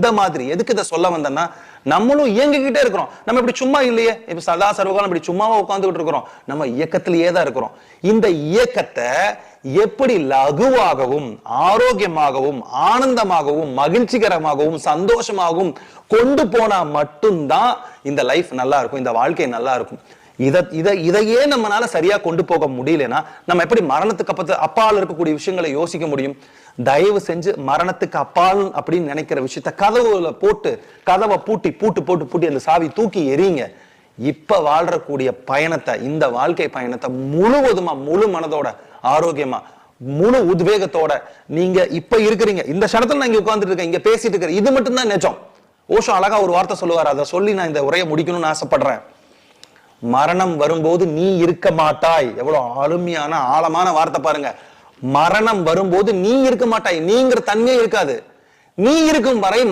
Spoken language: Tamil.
இந்த மாதிரி எதுக்கு இதை சொல்ல வந்தேன்னா நம்மளும் இயங்கிக்கிட்டே இருக்கிறோம். நம்ம இப்படி சும்மா இல்லையே. இப்ப சதா சர்வகாலம் இப்படி சும்மாவா உட்காந்துக்கிட்டு இருக்கிறோம். நம்ம இயக்கத்திலேயே தான் இருக்கிறோம். இந்த இயக்கத்தை எப்படி லகுவாகவும் ஆரோக்கியமாகவும் ஆனந்தமாகவும் மகிழ்ச்சிகரமாகவும் சந்தோஷமாகவும் கொண்டு போனா மட்டும்தான் இந்த லைஃப் நல்லா இருக்கும் இந்த வாழ்க்கை நல்லா இருக்கும் இதை இதை இதையே நம்மளால சரியா கொண்டு போக முடியலன்னா நம்ம எப்படி மரணத்துக்கு அப்பத்து அப்பால் இருக்கக்கூடிய விஷயங்களை யோசிக்க முடியும்? தயவு செஞ்சு மரணத்துக்கு அப்பால் அப்படின்னு நினைக்கிற விஷயத்த கதவுல போட்டு கதவை பூட்டி பூட்டு போட்டு பூட்டி அந்த சாவி தூக்கி எறிங்க இப்ப வாழ்றக்கூடிய பயணத்தை இந்த வாழ்க்கை பயணத்தை முழுவதுமா முழு மனதோட ஆரோக்கியமா முழு உத்வேகத்தோட நீங்க இப்ப இருக்கிறீங்க. இந்த க்ஷணத்துல நான் இங்க உட்கார்ந்துட்டு இருக்கேன் இங்க பேசிட்டு இருக்கிறேன். இது மட்டும்தான் நிஜம். ஓஷோ அழகா ஒரு வார்த்தை சொல்லுவார். அதை சொல்லி நான் இந்த உரையை முடிக்கணும்னு ஆசைப்படுறேன். மரணம் வரும்போது நீ இருக்க மாட்டாய். எவ்வளவு அருமையான ஆழமான வார்த்தை பாருங்க. மரணம் வரும்போது நீ இருக்க மாட்டாய். நீங்கிற தன்மையே இருக்காது. நீ இருக்கும் வரை